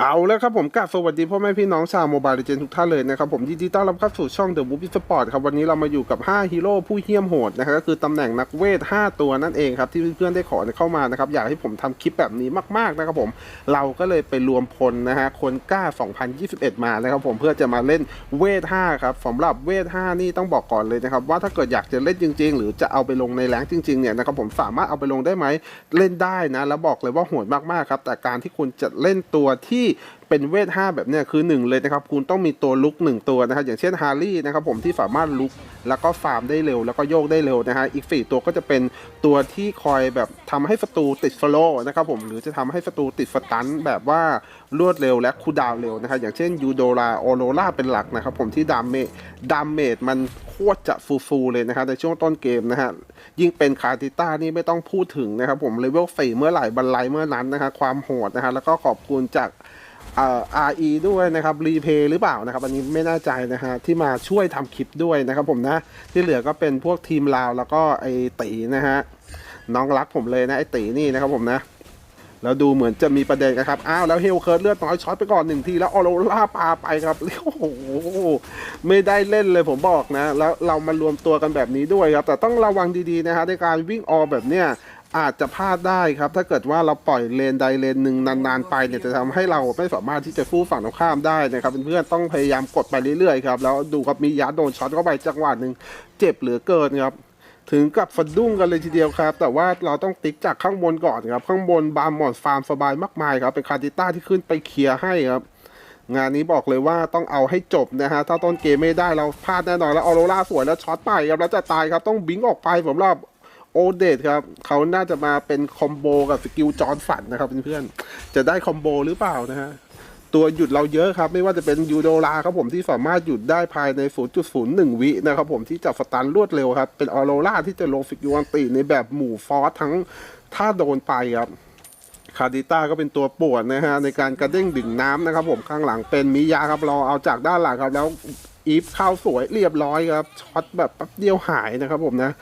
เอาแล้วครับผมกราบสวัสดีพ่อแม่พี่น้องชาวโมบายเลเจนทุกท่านเลยนะครับผมยินดีต้อนรับเข้าสู่ช่อง The Movie Sport ครับวันนี้เรามาอยู่กับ 5 ฮีโร่ผู้เหี้ยมโหดนะครับก็คือตำแหน่งนักเวท 5 ตัวนั่นเองครับ ที่เพื่อนๆได้ขอเข้ามานะครับ อยากให้ผมทำคลิปแบบนี้มากๆนะครับผมเราก็เลยไปรวมพลนะฮะคนกล้า 2021 มานะครับผมเพื่อจะมาเล่นเวท 5 ครับสำหรับเวท 5 นี่ต้องบอกก่อนเลยนะครับว่าถ้าเกิดอยากจะเล่นจริง ๆ หรือจะเอาไปลงในแรงจริงๆเนี่ยนะครับผมสามารถเอาไปลงได้ไหมเล่นได้นะแล้วบอกเลยว่าโหดมากๆครับแต่การที่คุณจะเล่นตัวที่ see เป็นเวท 5 แบบเนี้ยคือหนึ่งเลยนะครับคุณต้องมีตัวลุกหนึ่งตัวนะครับอย่างเช่นฮาร์รี่นะครับผมที่สามารถลุกแล้วก็ฟาร์มได้เร็ว แล้วก็โยกได้เร็วนะฮะอีก 4 ตัวก็จะเป็นตัวที่คอยแบบทำให้ศัตรูติดฟลอนะครับผมหรือจะทำให้ศัตรูติดสตันแบบว่ารวดเร็วและคูดาวเร็วนะครับอย่างเช่นยูโดราโอโรราเป็นหลักนะครับผมที่ดามเมดามเมจมันโคตรจะฟูๆเลยนะครับในช่วงต้นเกมนะฮะยิ่งเป็นคาติต้านี่ไม่ต้องพูดถึงนะครับผมเลเวล4เมื่อไหร่บรรลัยเมื่อนั้นนะฮะความโหดนะฮะแล้วก็ขอบคุณจาก เอ่อ RE ด้วยนะครับรีเพย์หรือเปล่านะครับอันนี้ไม่แน่ใจนะฮะที่มาช่วยทำคลิปด้วยนะครับผมนะที่เหลือก็เป็นพวกทีมลาวแล้วก็ไอตีนะฮะน้องรักผมเลยนะไอตีนี่นะครับผมนะแล้วดูเหมือนจะมีประเด็นกันครับ อ้าวแล้วเฮลเคิร์ดเลือดน้อยช็อตไปก่อนหนึ่งที แล้วออโรล่าปาไปครับ โอ้โห ไม่ได้เล่นเลยผมบอกนะ แล้วเรามารวมตัวกันแบบนี้ด้วยครับ แต่ต้องระวังดีๆนะฮะในการวิ่งออแบบเนี้ย อาจจะพลาดได้ครับ ถ้าเกิดว่าเราปล่อยเลนใดเลนหนึ่งนานๆไปเนี่ยจะทำให้เราไม่สามารถที่จะฟู่ฝั่งตรงข้ามได้นะครับเพื่อนๆต้องพยายามกดไปเรื่อยๆครับแล้วดูครับมียาโดนช็อตเข้าไปจังหวะหนึ่งเจ็บเหลือเกินครับถึงกับสะดุ้งกันเลยทีเดียวครับ แต่ว่าเราต้องติ๊กจากข้างบนก่อนครับ ข้างบนบาร์มอนฟาร์มสบายมากมายครับ เป็นคาร์ดิต้าที่ขึ้นไปเคลียร์ให้ครับ งานนี้บอกเลยว่าต้องเอาให้จบนะฮะ ถ้าต้นเกมไม่ได้เราพลาดแน่นอนแล้วออโรราสวยแล้วช็อตไปครับแล้วจะตายครับต้องบิงออกไปสำหรับ โอเดตครับ เขาน่าจะมาเป็นคอมโบกับสกิลจอนฝันนะครับเพื่อนๆ จะได้คอมโบหรือเปล่านะฮะ ตัวหยุดเราเยอะครับ ไม่ว่าจะเป็นยูโดราครับผมที่สามารถหยุดได้ภายใน 0.01 วินะครับผมที่จะสตันรวดเร็วครับ เป็นออโรราที่จะลงฟิกยูอันตีในแบบหมู่ฟอสทั้งถ้าโดนไปครับคาดิต้าก็เป็นตัวปวนนะฮะในการกระเด้งดึงน้ำนะครับ ผมข้างหลังเป็นมิยาครับรอเอาจากด้านหลังครับ แล้วอีฟเข้าสวยเรียบร้อยครับช็อตแบบแป๊บเดียวหายนะครับผมนะ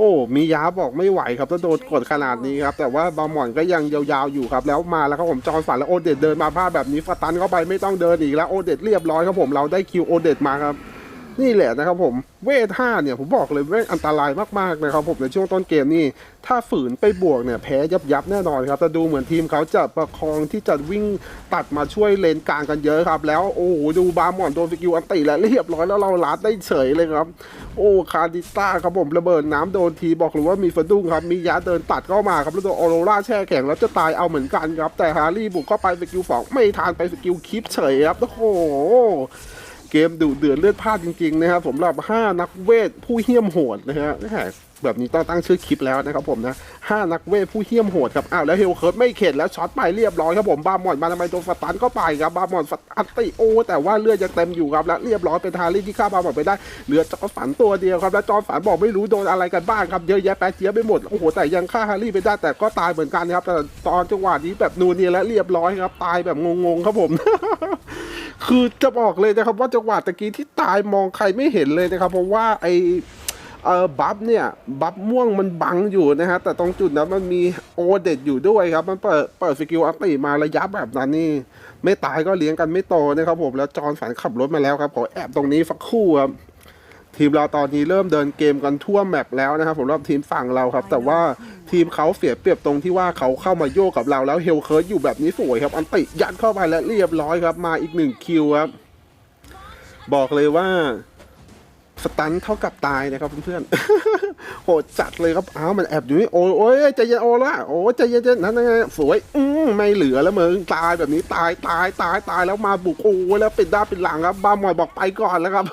โอ้มียาบอกไม่ไหวครับถ้าโดนกดขนาดนี้ครับ แต่ว่าบาหมอนก็ยังยาวๆอยู่ครับ แล้วมาแล้วครับผมจอร์นฝันแล้วโอเดตเดินมาพลาดแบบนี้ฟาตันเข้าไปไม่ต้องเดินอีกแล้วโอเดตเรียบร้อยครับผมเราได้คิวโอเดตมาครับ นี่แหละนะครับผมเวทห้าเนี่ยผมบอกเลยเวทอันตรายมากๆนะครับผมในช่วงต้นเกมนี่ถ้าฝืนไปบวกเนี่ยแพ้ยับยับแน่นอนครับแต่ดูเหมือนทีมเขาจะประคองที่จะวิ่งตัดมาช่วยเลนกลางกันเยอะครับ แล้วโอ้โหดูบาร์มอนโดนฟิกิวอันติแล้วเรียบร้อยแล้วเราลัดได้เฉยเลยครับ โอ้คาร์ดิต้าครับผมระเบิดน้ำโดนทีบอกเลยว่ามีฟดุ้งครับมียาเดินตัดเข้ามาครับแล้วตัวออโรราแช่แข็งแล้วจะตายเอาเหมือนกันครับแต่ฮารี่บุกเข้าไปสกิลสองไม่ทานไปสกิลคลิปเฉยครับโอ้โห เกมดุเดือดเลือดพลาดจริงๆนะครับสำหรับ 5 นักเวทผู้เหี้ยมโหดนะฮะแบบนี้ต้องตั้งชื่อคลิปแล้วนะครับผมนะห้านักเวทผู้เหี้ยมโหดครับอ้าวแล้วเฮลเคิร์ดไม่เข็ดแล้วช็อตไปเรียบร้อยครับผมบาหมอนมาทำไมโดนสตันก็ไปครับบาหมอนสตันติโอแต่ว่าเลือดยังเต็มอยู่ครับและเรียบร้อยเป็นทารี่ที่ฆ่าบาหมอนไปได้เหลือจอฝันตัวเดียวครับแล้วจอฝันบอกไม่รู้โดนอะไรกันบ้างครับเยอะแยะแปะเจียไปหมดโอ้โหแต่ยังฆ่าฮารี่ไปได้แต่ก็ตายเหมือนกันครับแต่ตอนจังหวะนี้แบบนูนเนียและเรียบร้อยครับตายแบบงงๆครับผม คือจะบอกเลยนะครับว่าจังหวะตะกี้ที่ตายมองใครไม่เห็นเลยนะครับ เพราะว่าไอเออบัฟเนี่ยบัฟม่วงมันบังอยู่นะฮะแต่ตรงจุดนั้นมันมีโอเด็ดอยู่ด้วยครับ มันเปิดเปิดสกิลอัตติมาระยะแบบนั้นนี่ ไม่ตายก็เลี้ยงกันไม่โตนะครับผมแล้วจอนสันขับรถมาแล้วครับขอแอบตรงนี้สักคู่ครับ ทีมเราตอนนี้เริ่มเดินเกมกันทั่วแมปแล้วนะครับผมรอบทีมฝั่งเราครับ แต่ว่าทีมเขาเสียเปรียบตรงที่ว่าเขาเข้ามาโยกกับเราแล้วเฮลเคิร์ดอยู่แบบนี้สวยครับ อันติยัดเข้าไปและเรียบร้อยครับ มาอีกหนึ่งคิวครับ บอกเลยว่าสตันเท่ากับตายนะครับเพื่อนๆโหดจัดเลยครับอ้าวมันแอบอยู่นี่โอ้ยโอ้ยใจเย็นโอละโอ้ยใจเย็นๆนั่นไงสวยอืมไม่เหลือแล้วมึงตายแบบนี้ตายตายตายตายแล้วมาบุกโอ้ยแล้วเป็นด้านเป็นหลังครับบาหมอยบอกไปก่อนแล้วครับ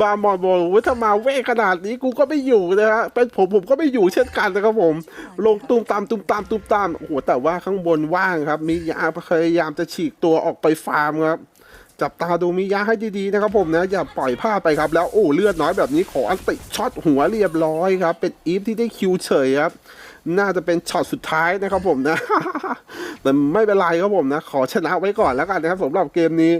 บาหมอยบอกว่าถ้ามาเว่ขนาดนี้กูก็ไม่อยู่นะฮะเป็นผมผมก็ไม่อยู่เช่นกันนะครับผม ลงตุ้มตามตุ้มตามตุ้มตามโอ้โหแต่ว่าข้างบนว่างครับ มียาพยายามจะฉีกตัวออกไปฟาร์มครับ จับตาดูมิยะให้ดีๆนะครับผมนะอย่าปล่อยพลาดไปครับแล้วโอ้เลือดน้อยแบบนี้ขออันติช็อตหัวเรียบร้อยครับ เป็นอีฟที่ได้คิวเฉยครับน่าจะเป็นช็อตสุดท้ายนะครับผมนะแต่ไม่เป็นไรครับผมนะ ขอชนะไว้ก่อนแล้วกันนะครับสำหรับเกมนี้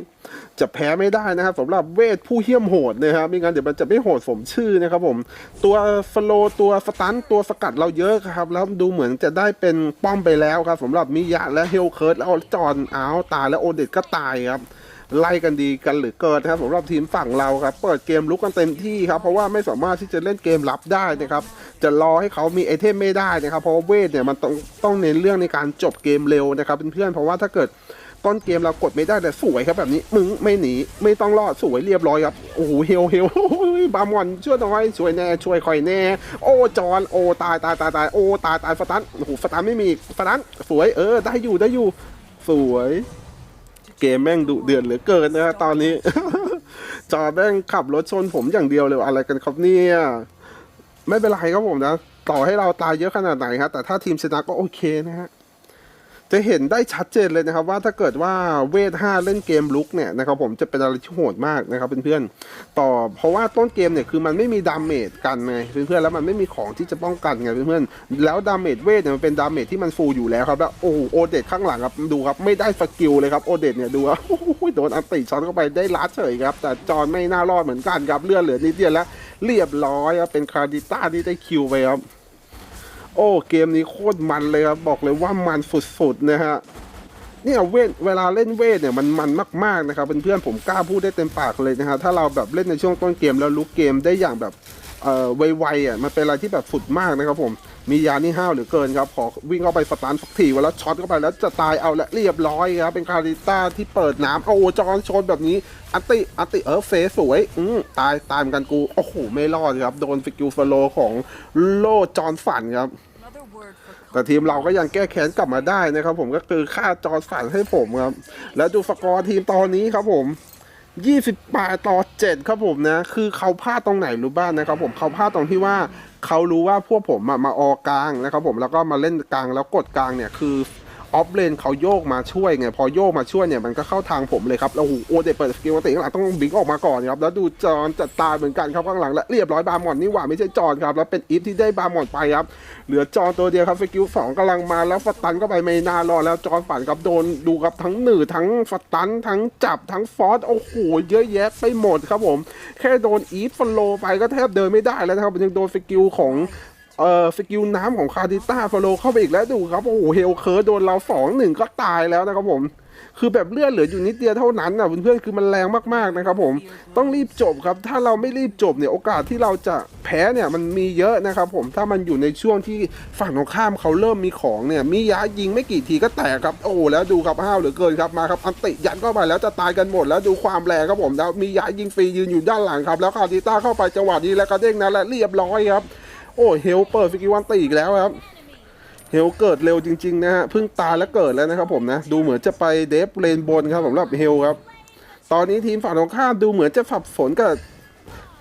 จะแพ้ไม่ได้นะครับสำหรับเวทผู้เหี้ยมโหดนะครับไม่งั้นเดี๋ยวมันจะไม่โหดสมชื่อนะครับผม ตัวฟโลตัวสตันตัวสกัดเราเยอะครับ แล้วดูเหมือนจะได้เป็นป้อมไปแล้วครับสำหรับมิยะและเฮลเคิร์ดแล้วจอนอ้าวตายแล้วโอเดตก็ตายครับ ไล่กันดีกันหรือเกินนะครับสำหรับทีมฝั่งเราครับ เปิดเกมลุกกันเต็มที่ครับ เพราะว่าไม่สามารถที่จะเล่นเกมรับได้นะครับ จะรอให้เขามีไอเทมไม่ได้นะครับ เพราะวเวทเนี่ยมันต้องต้องเน้นเรื่องในการจบเกมเร็วนะครับเพื่อนๆเพราะว่าถ้าเกิดต้นเกมเรากดไม่ได้แต่สวยครับแบบนี้มึงไม่หนีไม่ต้องรอดสวยเรียบร้อยครับโอ้โหเฮลเฮลบามอนช่วยหน่อยช่วยแน่ช่วยคอยแน่ โอ้จอนโอ้ตายตายตายตายโอ้ตายตายฟตันโอ้โหฟตันไม่มีฟตันสวยเออได้อยู่ได้อยู่ สวย เกมแม่งดุเดือดเหลือเกินนะฮะตอนนี้ จอแม่งขับรถชนผมอย่างเดียวเลยอะไรกันครับเนี่ยไม่เป็นไรครับผมนะ ต่อให้เราตายเยอะขนาดไหนครับแต่ถ้าทีมชนะก็โอเคนะฮะ จะเห็นได้ชัดเจนเลยนะครับว่าถ้าเกิดว่าเวทห้าเล่นเกมลุกเนี่ยนะครับผมจะเป็นอะไรที่โหดมากนะครับเพื่อนๆต่อเพราะว่าต้นเกมเนี่ยคือมันไม่มีดาเมจกันไงเพื่อนๆแล้วมันไม่มีของที่จะป้องกันไงเพื่อนๆแล้วดาเมจเวทเนี่ยมันเป็นดาเมจที่มันฟูลอยู่แล้วครับแล้วโอ้โหโอเดตข้างหลังครับดูครับไม่ได้สกิลเลยครับโอเดตเนี่ยดูครับโอ้โหโดนอันติช็อตเข้าไปได้ลัดเฉยครับแต่จอนไม่น่ารอดเหมือนกันครับเลือดเหลือนิดเดียวแล้วเรียบร้อยครับเป็นคาร์ดิต้าที่ได้คิวไปครับ โอ้เกมนี้โคตรมันเลยครับบอกเลยว่ามันสุดๆนะฮะเนี่ยเวทเวลาเล่นเวทเนี่ยมันมันมากๆนะครับเพื่อนๆผมกล้าพูดได้เต็มปากเลยนะฮะถ้าเราแบบเล่นในช่วงต้นเกมแล้วลุกเกมได้อย่างแบบเอ่อไวๆอะมันเป็นอะไรที่แบบสุดมากนะครับผม มียานี่ห้าวเหลือเกินครับขอวิ่งเข้าไปสตาร์ทสักทีวันแล้วช็อตเข้าไปแล้วจะตายเอาและเรียบร้อยครับเป็นคาริต้าที่เปิดน้ำโอ้จอนชนแบบนี้อัติอัติเออเฟสสวยอืมตายตายเหมือนกันกูโอ้โหไม่รอดครับโดนฟิกิวฟโลของโลจอนฝันครับแต่ทีมเราก็ยังแก้แค้นกลับมาได้นะครับผมก็คือค่าจอสันให้ผมครับ แล้วดูสกอร์ทีมตอนนี้ครับผม ยี่สิบแปดต่อเจ็ดครับผมนะ คือเขาพลาดตรงไหนรู้บ้างนะครับผมเขาพลาดตรงที่ว่าเขารู้ว่าพวกผมอะมาออกกลางนะครับผมแล้วก็มาเล่นกลางแล้วกดกลางเนี่ยคือ ออฟเลนเขาโยกมาช่วยไงพอโยกมาช่วยเนี่ยมันก็เข้าทางผมเลยครับแล้วโอ้โอเดเปิดสกิลปกติข้างหลังต้องบิงออกมาก่อนครับแล้วดูจอนจัดตายเหมือนกันครับข้างหลังและเรียบร้อยบาร์มอนนี่หว่าไม่ใช่จอนครับแล้วเป็นอีฟที่ได้บาร์มอนไปครับเหลือจอนตัวเดียวครับสกิลสองกำลังมาแล้วฟัตันก็ไปไม่นานรอแล้วจอนฝันครับโดนดูครับทั้งหนือทั้งฟัตันทั้งจับทั้งฟอสโอ้โหเยอะแยะไปหมดครับผม แค่โดนอีฟฟโลไปก็แทบเดินไม่ได้แล้วนะครับมันยังโดนสกิลของ เอ่อสกิลน้ำของคาดิต้าฟโลเข้าไปอีกแล้วดูครับ โอ้โหเฮลเคิร์ดโดนเราสองหนึ่งก็ตายแล้วนะครับผม คือแบบเลือดเหลืออยู่นิดเดียวเท่านั้นนะเพื่อนๆคือมันแรงมากๆนะครับผมต้องรีบจบครับ ถ้าเราไม่รีบจบเนี่ยโอกาสที่เราจะแพ้เนี่ยมันมีเยอะนะครับผมถ้ามันอยู่ในช่วงที่ฝั่งตรงข้ามเขาเริ่มมีของเนี่ยมียายิงไม่กี่ทีก็แตกครับโอ้แล้วดูครับห้าวเหลือเกินครับมาครับอันติยันเข้าไปแล้วจะตายกันหมดแล้วดูความแรงครับผมแล้วมียายิงฟรียืนอยู่ด้านหลังครับแล้วคาดิต้าเข้าไปจังหวะนี้แล้วก็เด้งนะและเรียบร้อยครับ โอ้เฮลเปิดฟิกิวันตีอีกแล้วครับ เฮลเกิดเร็วจริงๆนะฮะเพิ่งตายแล้วเกิดแล้วนะครับผมนะ ดูเหมือนจะไปเดฟเลนบนครับสำหรับเฮลครับ ตอนนี้ทีมฝั่งตรงข้ามดูเหมือนจะสับสนกับ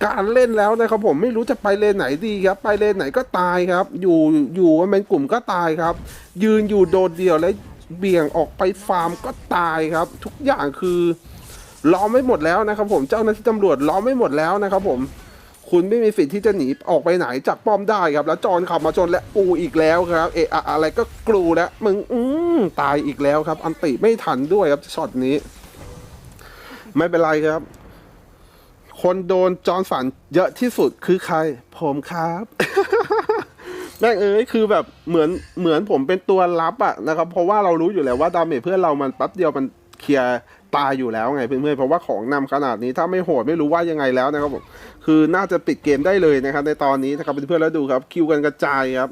การเล่นแล้วนะครับผมไม่รู้จะไปเลนไหนดีครับ ไปเลนไหนก็ตายครับ อยู่อยู่กันเป็นกลุ่มก็ตายครับ ยืนอยู่โดดเดี่ยวและเบี่ยงออกไปฟาร์มก็ตายครับ ทุกอย่างคือล้อมไม่หมดแล้วนะครับผมเจ้าหน้าที่ตำรวจล้อมไม่หมดแล้วนะครับผม คุณไม่มีสิทธิ์ที่จะหนีออกไปไหนจากป้อมได้ครับ แล้วจอนขับมาชนและปูอีกแล้วครับเอะอะอะไรก็กลูแล้วมึงอืมตายอีกแล้วครับ อันติไม่ทันด้วยครับช็อตนี้ ไม่เป็นไรครับ คนโดนจอนฝันเยอะที่สุดคือใคร ผมครับแม่งเอ้ยคือแบบเหมือนเหมือนผมเป็นตัวรับอะนะครับ เพราะว่าเรารู้อยู่แล้วว่าดาเมจเพื่อนเรามันแป๊บเดียวมัน เคลียร์ตายอยู่แล้วไงเพื่อนๆเพราะว่าของนำขนาดนี้ถ้าไม่โหดไม่รู้ว่ายังไงแล้วนะครับผมคือน่าจะปิดเกมได้เลยนะครับในตอนนี้นะครับเพื่อนๆแล้วดูครับคิวกันกระจายครับ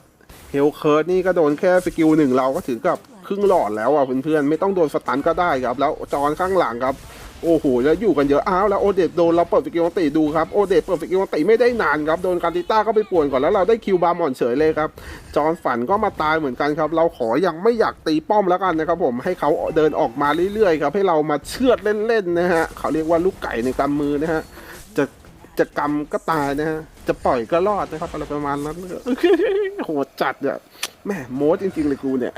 เฮลเคิร์ดนี่ก็โดนแค่สกิลหนึ่งเราก็ถือกับครึ่งหลอดแล้วอะเพื่อนๆไม่ต้องโดนสตันก็ได้ครับ แล้วจอนข้างหลังครับ โอ้โหแล้วอยู่กันเยอะอ้าวแล้วโอเดตโดนเราเปิดสกิลอันติดูครับโอเดตเปิดสกิลอันติไม่ได้นานครับโดนการติต้าก็ไปป่วนก่อนแล้วเราได้คิวบาร์มอนเฉยเลยครับจอนฝันก็มาตายเหมือนกันครับ เราขอยังไม่อยากตีป้อมแล้วกันนะครับผมให้เขาเดินออกมาเรื่อยๆครับให้เรามาเชือดเล่นๆนะฮะเขาเรียกว่าลูกไก่ในกำมือนะฮะจะจะกำก็ตายนะฮะจะปล่อยก็รอดนะครับอะไรประมาณนั้นโหดจัดอะแหม่โม้จริงๆเลยกูเนี่ย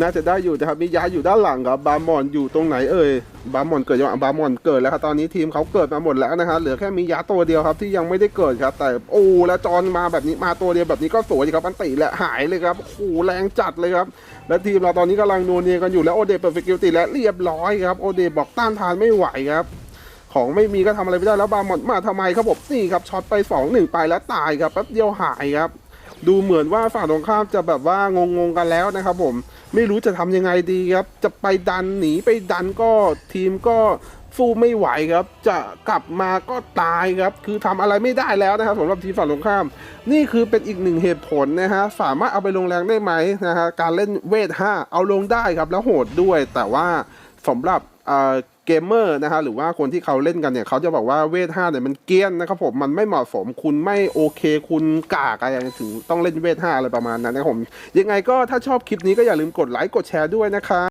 น่าจะได้อยู่นะครับมียาอยู่ด้านหลังครับบาร์มอนอยู่ตรงไหนเอ่ยบาร์มอนเกิดยังบาร์มอนเกิดแล้วครับตอนนี้ทีมเขาเกิดมาหมดแล้วนะฮะเหลือแค่มียาตัวเดียวครับที่ยังไม่ได้เกิดครับ แต่โอ้แล้วจอนมาแบบนี้มาตัวเดียวแบบนี้ก็สวยครับอันติและหายเลยครับโอ้แรงจัดเลยครับและทีมเราตอนนี้กำลังนัวเนียกันอยู่แล้วโอเดเปิดฟิกิลติและเรียบร้อยครับโอเดบอกต้านทานไม่ไหวครับของไม่มีก็ทำอะไรไม่ได้แล้วบาร์มอนมาทำไมครับผมนี่ครับช็อตไป2อหนึ่งไปแล้วตายครับแป๊บเดียวหายครับ ดูเหมือนว่าฝั่งตรงข้ามจะแบบว่างงๆกันแล้วนะครับผมไม่รู้จะทำยังไงดีครับ จะไปดันหนีไปดันก็ทีมก็สู้ไม่ไหวครับ จะกลับมาก็ตายครับ คือทำอะไรไม่ได้แล้วนะครับสำหรับทีมฝั่งตรงข้าม นี่คือเป็นอีกหนึ่งเหตุผลนะฮะสามารถเอาไปลงแรงได้ไหมนะฮะการเล่นเวท 5 เอาลงได้ครับแล้วโหดด้วย แต่ว่าสำหรับ เกมเมอร์นะฮะหรือว่าคนที่เขาเล่นกันเนี่ยเขาจะบอกว่าเวท5เนี่ยมันเกี้ยนนะครับผมมันไม่เหมาะสมคุณไม่โอเคคุณกากอะไรถึงต้องเล่นเวท5อะไรประมาณนั้นนะผมยังไงก็ถ้าชอบคลิปนี้ก็อย่าลืมกดไลค์กดแชร์ด้วยนะครับ